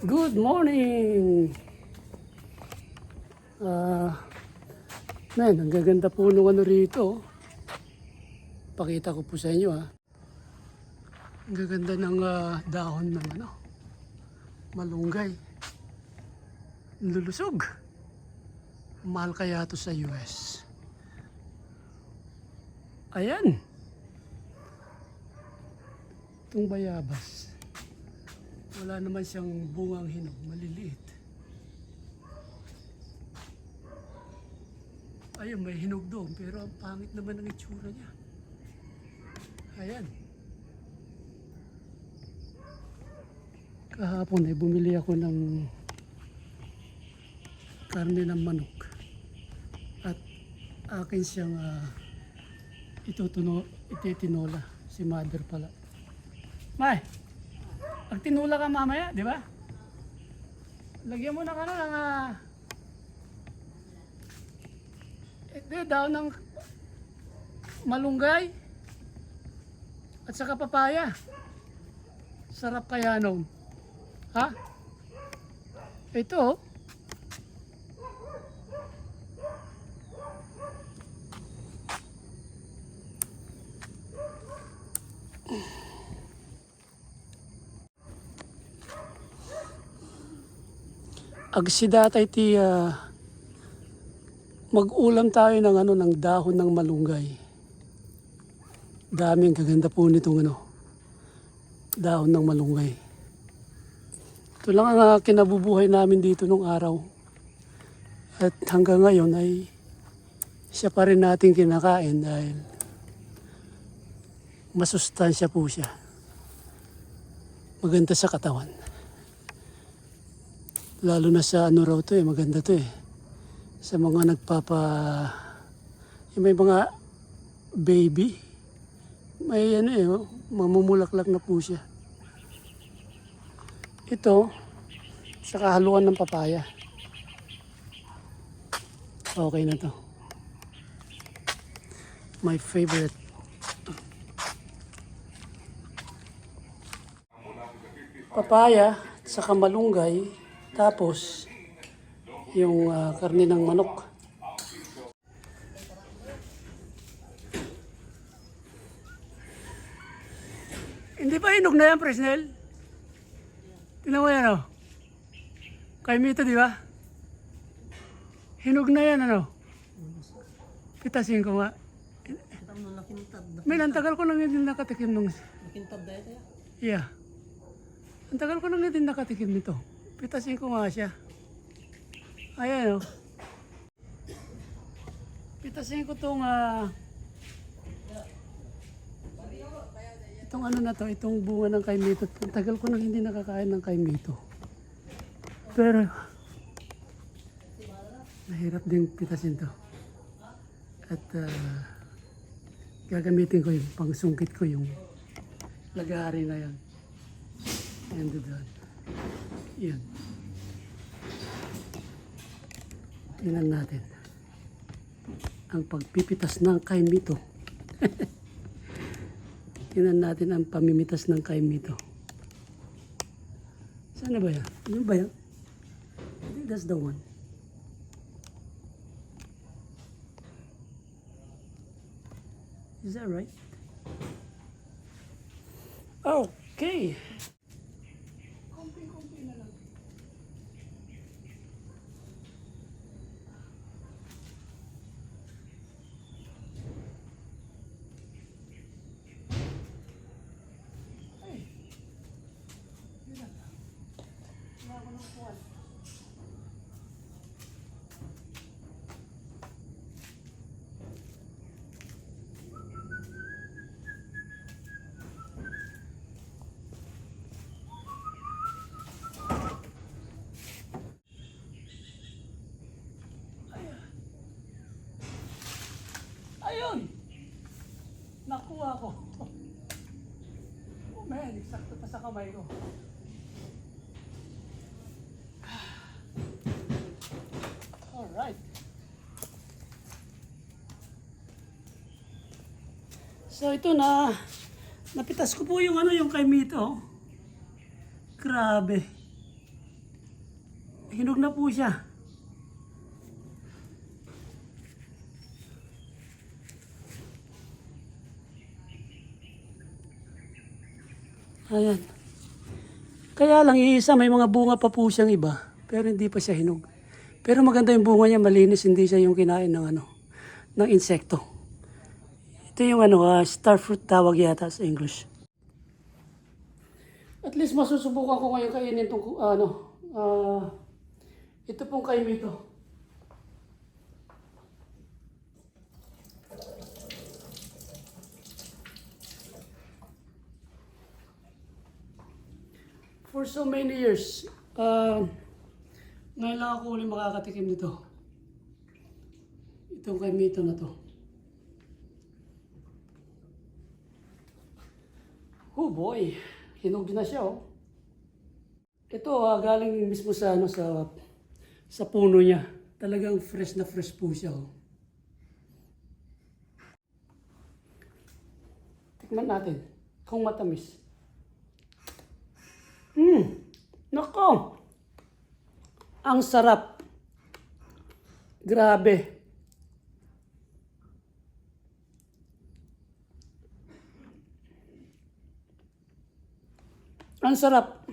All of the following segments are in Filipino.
Good morning! Ah, man, ang gaganda po nung ano rito. Pakita ko po sa inyo ha. Ang gaganda ng ah, dahon ng ano, malunggay. Lulusog. Mahal kaya to sa US. Ayan. Itong bayabas. Wala naman siyang bungang hinog, maliliit. Ayun, may hinog doon, pero ang pangit naman ng itsura niya. Ayan. Kahapon ay bumili ako ng karne ng manok. At akin siyang uh, itutuno, ititinola. Si mother pala. May, pag tinula ka mamaya, di ba? Lagyan mo ng ano, ng ah, ito daw ng malunggay at saka papaya. Sarap kaya nung. Ha? Ito. Agsidatay ti ah, mag-ulam tayo ng ano ng dahon ng malunggay. Daming kaganda po nitong ano dahon ng malunggay. Ito lang ang ah, kinabubuhay namin dito nung araw. At hanggang ngayon ay siya pa rin natin kinakain dahil masustansya po siya. Maganda sa katawan. Lalo na sa ano raw to eh, maganda to eh. Sa mga nagpapa... Yung may mga baby. May ano eh, mamumulaklak na po siya. Ito, sa kahaluan ng papaya. Okay na to. My favorite. Papaya, saka malunggay, tapos yung ah, karne ng manok. Hindi pa hinog na yan, Presnel? Tingnan mo yan, oh. Kay Mito, di ba? Hinog na yan, ano? Pitasin ko nga. May ang tagal ko nang hindi nakatikim nung... Nakintab dahil tayo. Yeah. Ang tagal ko nang hindi nakatikim nito. Pitasin ko nga siya. Ayan, oh. Pitasin ko tong... ah, itong ano na to, itong bunga ng kaimito. Tagal ko nang hindi nakakain ng kaimito. Pero... Mahirap din pitasin to. At ah, gagamitin ko yung pangsungkit ko yung lagari na yan. And doon. Yan. Tingnan natin. Ang pagpipitas ng kaimito. Tingnan natin ang pamimitas ng kaimito. Saan na ba yan? Ano ba yan? I think that's the one. Is that right? Okay. Konti-konti na lang. Ay. Yun lang. Kuwan. Ayun! Nakuha ko. Oh man, eksakto pa sa kamay ko. So ito na, napitas ko po yung ano yung kay Mito. Grabe. hinog na po siya. Ayan. Kaya lang iisa, may mga bunga pa po siyang iba, pero hindi pa siya hinog. Pero maganda yung bunga niya, malinis, hindi siya yung kinain ng ano, ng insekto. Ito yung ano, ah, starfruit tawag yata sa English. At least masusubukan ko ngayon kainin itong ano, ah, ito pong kaimito. For so many years, ah, ngayon lang ako ulit makakatikim nito. Itong kaimito na to. Boy, hinog na siya oh. Ito ah, galing mismo sa ano sa sa puno niya. Talagang fresh na fresh po siya oh. Tikman natin kung matamis. Hmm, nako. Ang sarap. Grabe. Ang sarap.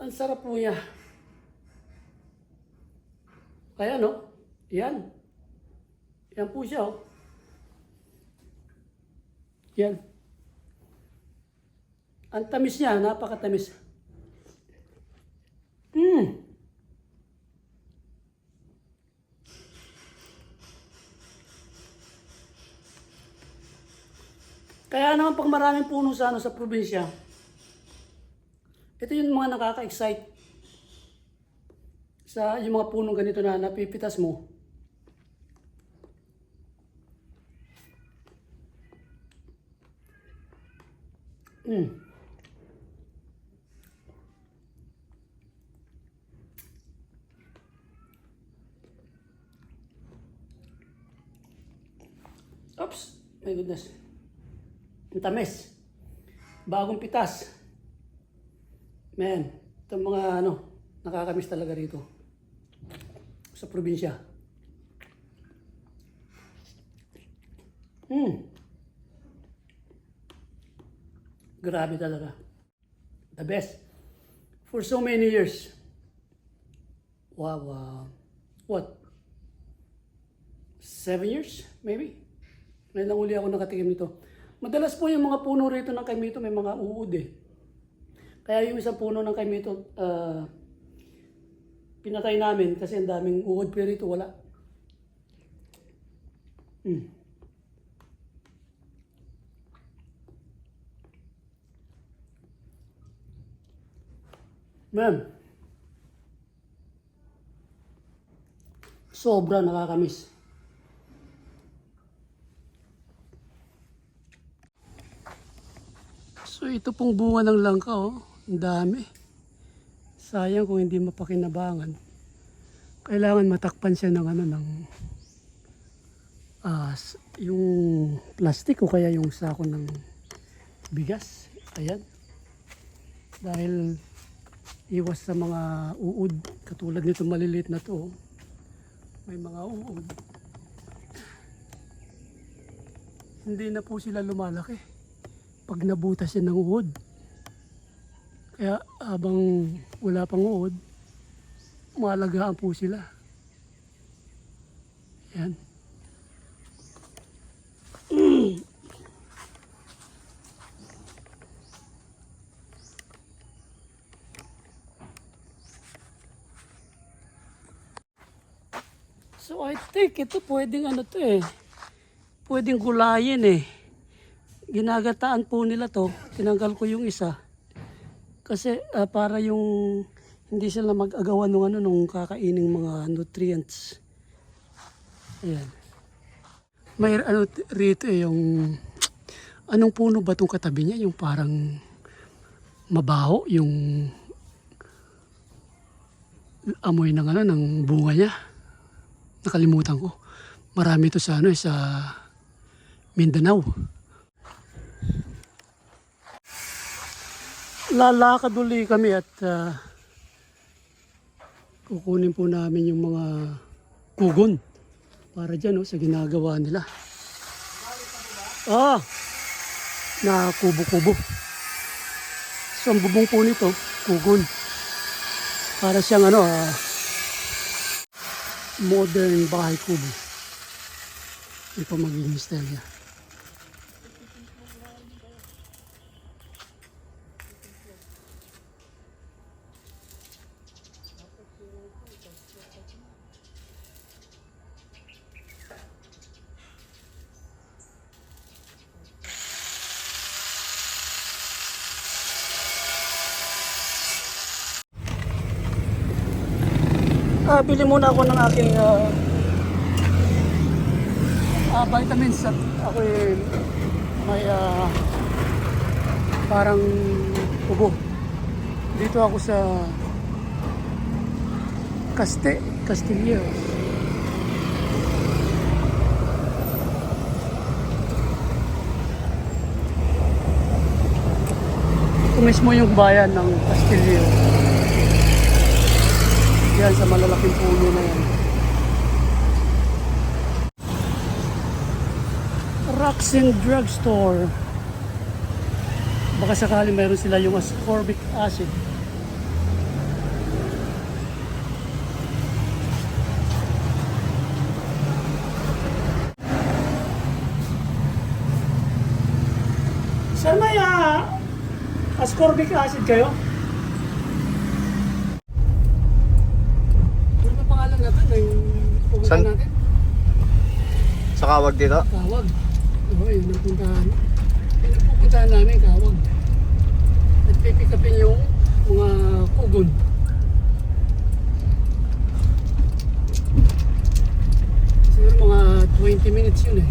Ang sarap po niya. Kaya no? Yan. Yan po siya oh. Yan. Ang tamis niya, napakatamis. Kaya naman pag maraming puno sa ano sa probinsya, ito yung mga nakaka-excite sa yung mga punong ganito na napipitas mo. Mm. Oops, my goodness. Ang tamis. Bagong pitas. Man, itong mga ano, nakakamiss talaga rito. Sa probinsya. Hmm. Grabe talaga. The best. For so many years. Wow, wow. What? Seven years, maybe? Ngayon lang uli ako nakatikim nito. Madalas po yung mga puno rito ng kaimito may mga uod eh. Kaya yung isang puno ng kaimito, ah, pinatay namin kasi ang daming uod pero rito wala. Hmm. Ma'am. Sobra nakakamiss. So ito pong bunga ng langka oh. Ang dami. Sayang kung hindi mapakinabangan. Kailangan matakpan siya ng ano ng s- yung plastic o kaya yung sako ng bigas. Ayan. Dahil iwas sa mga uod. Katulad nito maliliit na to. oh. May mga uod. Hindi na po sila lumalaki pag nabutas siya ng uod. Kaya habang wala pang uod, malagaan po sila. Yan. So I think ito pwedeng ano to eh. Pwedeng gulayin eh ginagataan po nila to, tinanggal ko yung isa. Kasi ah, para yung hindi sila mag-agawan ng ano nung kakaining mga nutrients. Ayan. May ano rito eh, yung anong puno ba tong katabi niya? Yung parang mabaho, yung amoy ng ano ng bunga niya. Nakalimutan ko. Marami to sa ano eh, sa Mindanao. Lalakad uli kami at ah, kukunin po namin yung mga kugon para dyan oh, sa ginagawa nila. Ah, na kubo-kubo. So ang bubong po nito, kugon. Para siyang ano, ah, modern bahay kubo. Ito magiging style niya. Ah, bili muna ako ng aking ah, ah, vitamins at ako may ah, parang ubo. Dito ako sa Caste, Castillo. Ito mismo yung bayan ng Castillo. Yan sa malalaking puno na yan. Roxin Drugstore. Baka sakali meron sila yung ascorbic acid. Sir, may ah, ascorbic acid kayo? Ano ba pangalan natin? Yung pupunta San? natin? Sa kawag dito? Kawag. Oo, yun ang puntahan. Yun ang pupuntahan namin, Kawag. At pipikapin yung mga kugon. Siguro mga 20 minutes yun eh.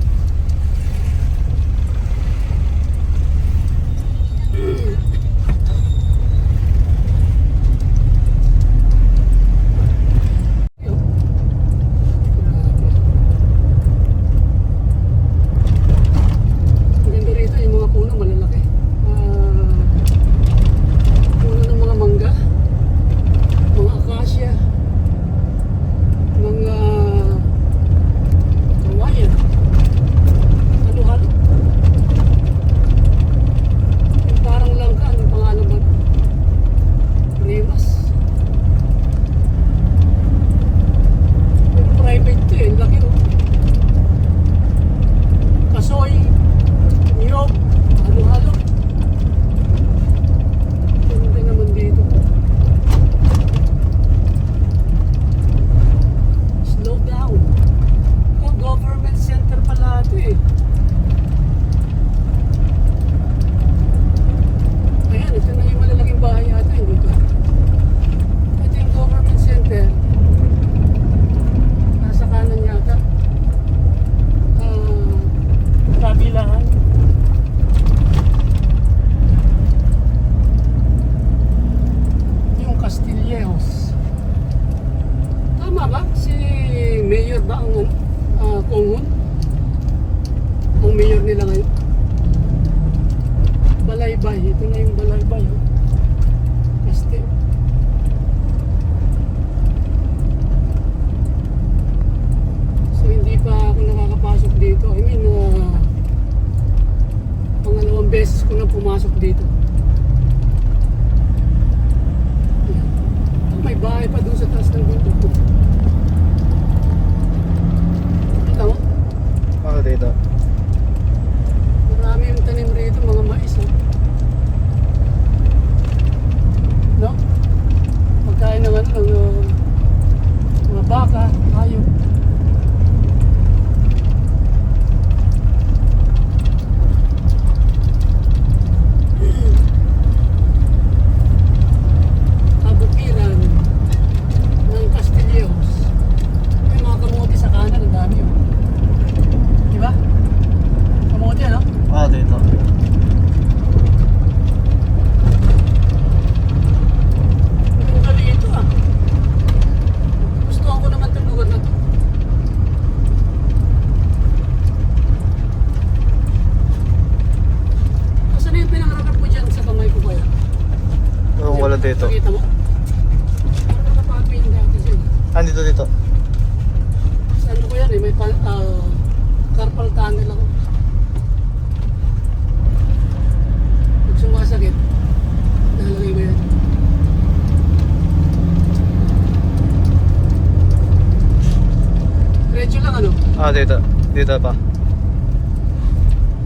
Ah, dito. Dito pa.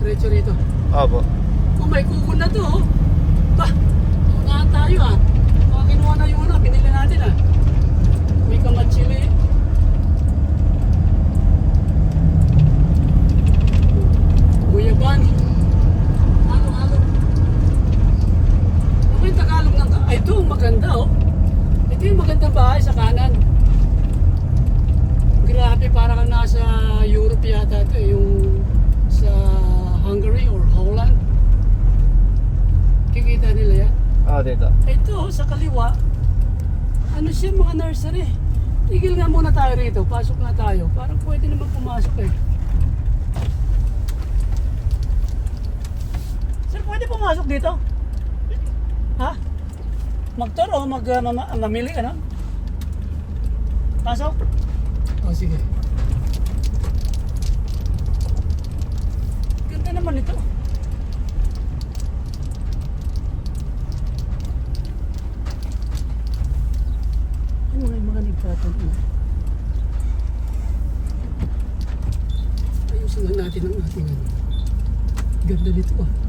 Diretso rito. Opo. Oh, may kuko na to oh. Ba, unahan tayo ah. Baka kinuha na yung ano, binili natin ah. May kamatsili. Guyaban. Ano, ano. Ano yung Tagalog ng... Ay, ito, maganda oh. Ito yung magandang bahay sa kanan. Grabe, para kang nasa Europe yata ito eh, yung sa Hungary or Holland. Kikita nila yan. Ah, dito. Ito, sa kaliwa, ano siya mga nursery. Tigil nga muna tayo rito, pasok nga tayo. Parang pwede naman pumasok eh. Sir, pwede pumasok dito? Ha? Mag-tour o mag, uh, mama- mamili ka no? Pasok? O, sige. Ganda naman ito. Ano mga nagtatanong? Ayusin lang natin ang ating ano. Ganda dito ah.